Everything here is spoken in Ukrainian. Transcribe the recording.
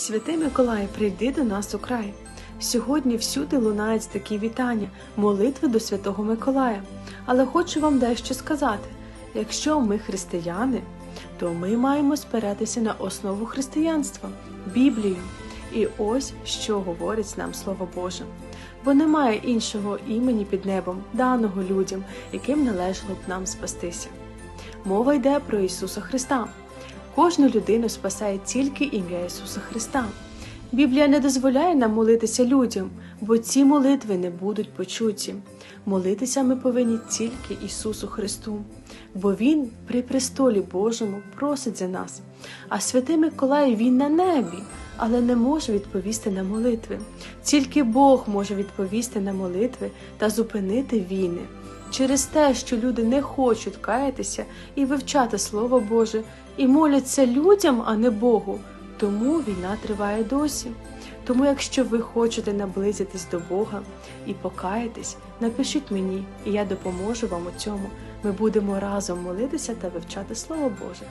Святий Миколай, прийди до нас у край. Сьогодні всюди лунають такі вітання, молитви до Святого Миколая. Але хочу вам дещо сказати: якщо ми християни, то ми маємо спиратися на основу християнства Біблію. І ось що говорить нам Слово Боже. Бо немає іншого імені під небом, даного людям, яким належало б нам спастися. Мова йде про Ісуса Христа. Кожну людину спасає тільки ім'я Ісуса Христа. Біблія не дозволяє нам молитися людям, бо ці молитви не будуть почуті. Молитися ми повинні тільки Ісусу Христу, бо Він при престолі Божому просить за нас. А святий Миколай Він на небі, але не може відповісти на молитви. Тільки Бог може відповісти на молитви та зупинити війни. Через те, що люди не хочуть каятися і вивчати Слово Боже, і моляться людям, а не Богу, тому війна триває досі. Тому, якщо ви хочете наблизитись до Бога і покаятись, напишіть мені, і я допоможу вам у цьому. Ми будемо разом молитися та вивчати Слово Боже.